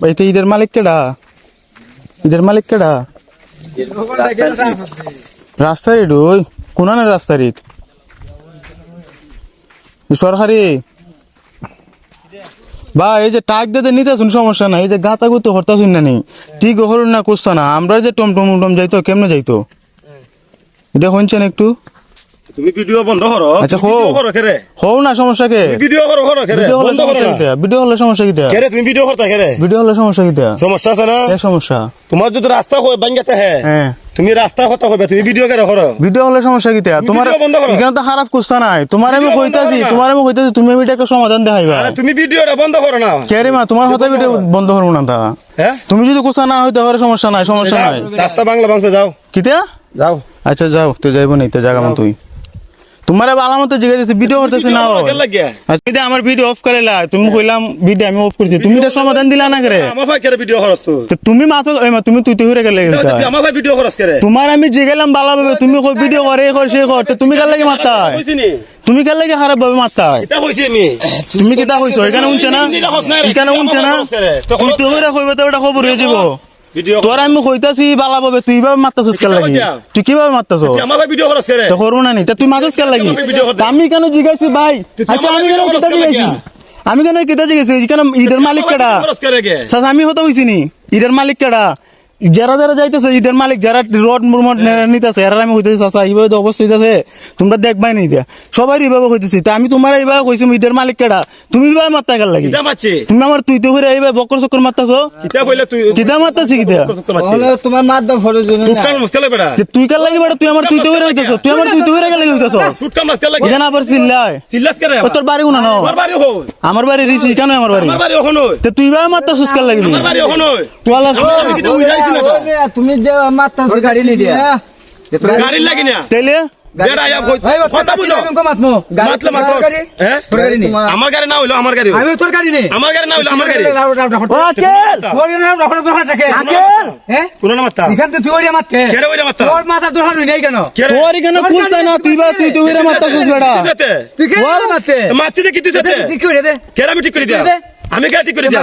ভাই, তো ঈদের মালিক কেডা? ঈদের মালিক কেডা? রাস্তার ইট, ওই কোনানের রাস্তার ইট? সরকারি বা এই যে টাক দিতে নিতেছুন, সমস্যা নাই। এই যে গাতা গুতো হরতাছুন না নেই ঠিক হরুন না কুস্তা না। আমরা যে টমটম উমটম যাইতো, কেমনে যাইতো? এটা শুনছেন একটু? তুমি ভিডিও বন্ধ করো। আচ্ছা, হো। করো কেরে? হও না সমস্যা কে? ভিডিও করো করো কেরে? ভিডিও হলে বন্ধ করো সমস্যা না। ভিডিও হলে সমস্যা কিতা? কেরে তুমি ভিডিও করতে কেরে? ভিডিও হলে সমস্যা কিতা? সমস্যা আছে না? সমস্যা? তোমার যদি রাস্তা হয় বাঙ্গাতে হ্যাঁ। তুমি রাস্তা কথা তুমি ভিডিও কেরে করো? ভিডিও হলে সমস্যা কিতা? তোমার করো। এখানে তো খারাপ কুস্তা নাই। তোমার আমি কইতাছি করো তোমার আমি কইতাছি তুমি আমি একটা সমাধান দেখাইবা। তুমি ভিডিওটা বন্ধ করো না। কে রে মা তোমার কথা ভিডিও বন্ধ করব না তা। হ্যাঁ? তুমি যদি কুস্তা না হইতে পারে সমস্যা নাই সমস্যা নাই। রাস্তা বাংলা বাংলা যাও। কিতা? যাও। আচ্ছা যাও তো যাইবো না তো জায়গা তুই। তোমার বালা মতো জিজ্ঞাসা ভিডিও করতেছি না আচ্ছা তুমি আমার ভিডিও অফ করাইলা তুমি কইলাম ভিডিও আমি অফ করছি। তুমি এটা সমাধান দিলা না করে? আমার ভাই কেরে ভিডিও করস তো তুমি মাথা তুমি তুই তুই গেলে আমার ভাই ভিডিও করস কেরে? তোমার আমি জিগেলাম বালা ভাবে তুমি কই ভিডিও করে এই কর সে কর তো তুমি কার লাগে কইছি তুমি কার লাগে খারাপ ভাবে মারতা? এটা কইছি আমি তুমি কিতা কইছো? এখানে উনছে না? এখানে উনছে না? তুই তুই হইরা কইবে তো ওটা খবর হয়ে যাব তোর আমি কইতাছি বালা ভাবে তুই ভাবে মারতাছস কার লাগি? তুই কীভাবে মারতাছস আমার ভিডিও করস কেরে তো করব না নি তা তুই মারতাস কার লাগি? আমি কেন জিগাইছি ভাই? আচ্ছা আমি কেন কিতা জিগাইছি আমি কেন কিতা জিগাইছি মালিক কেডা? আমি হতো হইছি নি? ঈদের মালিক কেডা? যারা যারা যাইতেছে ঈদের মালিক যারা রড মুরমট নিতেছে এরা আমি হইতেছি চাচা এইভাবে তো অবস্থা হইতেছে তোমরা দেখবাই নি দিয়া সবাই এইভাবে কইতেছি তা আমি তোমার এইভাবে কইছি ঈদের মালিক কেডা? তুমি এইভাবে মারতা কার লাগি তুমি আমার তুই তো করে এইভাবে বকর চক্কর মারতাছো? কিতা কইলে তুই? কিতা মারতাছি কিতা? তোমার মাধ্যম ফটো জন্য তুই কাম মুশকিলে বেড়া? যে তুই কার লাগি বেটা তুই আমার তুই তো করে হইতেছ। তুই আমার তুই তো করে গেলে হইতেছ? শুট কাম মুশকিল লাগে এখানে আবার চিল্লাই চিল্লাস কেরে তোর বাড়ি কোনা ন আমার বাড়ি হো আমার বাড়ি রিসি কেন আমার বাড়ি? আমার বাড়ি ওখানে তুই ভাবে মারতা সুস্কার লাগি? আমার বাড়ি ওখানে তুই আল্লাহ না তুমি যে মাত্রা গাড়ি নিয়ে দিয়া গাড়ি লাগি না তাইলে বেড়া আয়া কই কথা বুঝো মাতমো মাতলে মাতো হ্যাঁ তোর গাড়ি নেই আমার গাড়ি না হইল আমার গাড়ি আমি তোর গাড়ি নেই আমার গাড়ি না হইল আমার গাড়ি না না আমি ঠিক করে দিয়া দে। আমি কেরে ঠিক করে দিয়া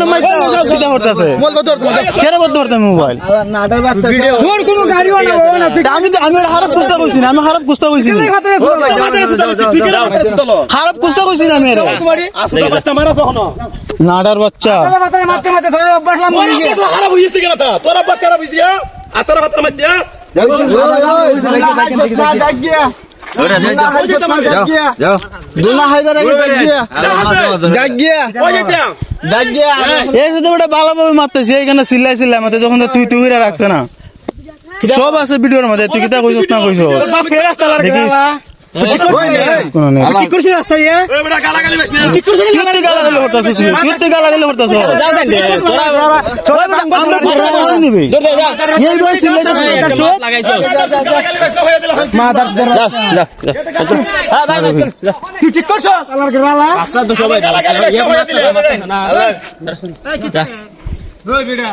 হয়ে মাইতা করতেছে কেন বদ্ধ মোবাইল তোর কোনো গাড়িও না হবে না তুই তা আমি আমি খারাপ কুস্তা কইছি না আমি খারাপ কুস্তা কইছি খারাপ কুস্তা কইছি না নাডার বাচ্চা খারাপ হইছে কেন খারাপ হইছে আতারা মধ্যে দুনা হাইবার আগে জাগিয়া জাগিয়া জাগিয়া এই যদি ওটা ভালোভাবে মারতেছি এইখানে সিল্লাই সিল্লাই মারতে যখন তুই তুই হইরা রাখছে না। সব আছে ভিডিওর মধ্যে তুই কিতা কইছস না কইছস দেখিস। গালাগালি বাইছে তুই গালাগালি তুই কি তুই গালাগালি করতেছস আমরা কথা বলে নিবি এই বই সিল্লাই করতেছিস তুই ঠিক করছস আল্লাহর গেলা গালাগালি বাইছে